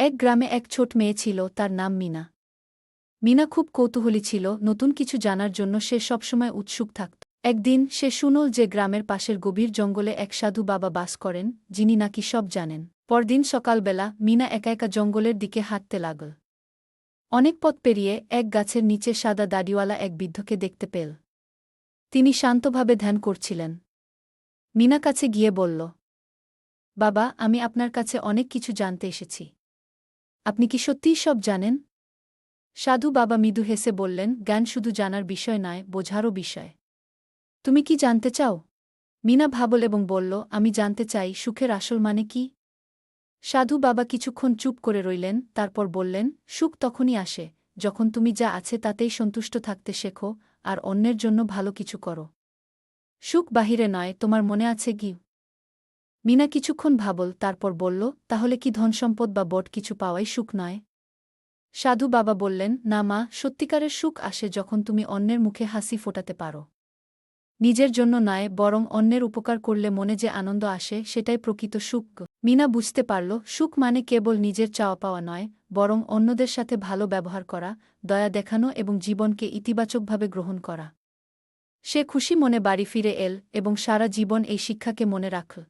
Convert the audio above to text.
এক গ্রামে এক ছোট মেয়ে ছিল, তার নাম মিনা। মিনা খুব কৌতূহলী ছিল, নতুন কিছু জানার জন্য সে সবসময় উৎসুক থাকত। একদিন সে শুনল যে গ্রামের পাশের গভীর জঙ্গলে এক সাধু বাবা বাস করেন, যিনি নাকি সব জানেন। পরদিন সকালবেলা মিনা একা একা জঙ্গলের দিকে হাঁটতে লাগল। অনেক পথ পেরিয়ে এক গাছের নিচে সাদা দাড়িওয়ালা এক বৃদ্ধকে দেখতে পেল। তিনি শান্তভাবে ধ্যান করছিলেন। মিনা কাছে গিয়ে বলল, বাবা, আমি আপনার কাছে অনেক কিছু জানতে এসেছি। আপনি কি সত্যিই সব জানেন? সাধু বাবা মৃদু হেসে বললেন, জ্ঞান শুধু জানার বিষয় নয়, বোঝারও বিষয়। তুমি কি জানতে চাও? মিনা ভাবল এবং বলল, আমি জানতে চাই, সুখের আসল মানে কি? সাধু বাবা কিছুক্ষণ চুপ করে রইলেন, তারপর বললেন, সুখ তখনই আসে, যখন তুমি যা আছে তাতেই সন্তুষ্ট থাকতে শেখো, আর অন্যের জন্য ভালো কিছু করো। সুখ বাহিরে নয়, তোমার মনে আছে কি? মিনা কিছুক্ষণ ভাবল, তারপর বলল, তাহলে কি ধনসম্পদ বা বট কিছু পাওয়াই সুখ নয়? সাধু বাবা বললেন, না মা, সত্যিকারের সুখ আসে যখন তুমি অন্যের মুখে হাসি ফোটাতে পারো। নিজের জন্য নয়, বরং অন্যের উপকার করলে মনে যে আনন্দ আসে, সেটাই প্রকৃত সুখ। মিনা বুঝতে পারল, সুখ মানে কেবল নিজের চাওয়া পাওয়া নয়, বরং অন্যদের সাথে ভালো ব্যবহার করা, দয়া দেখানো এবং জীবনকে ইতিবাচকভাবে গ্রহণ করা। সে খুশি মনে বাড়ি ফিরে এল এবং সারা জীবন এই শিক্ষাকে মনে রাখল।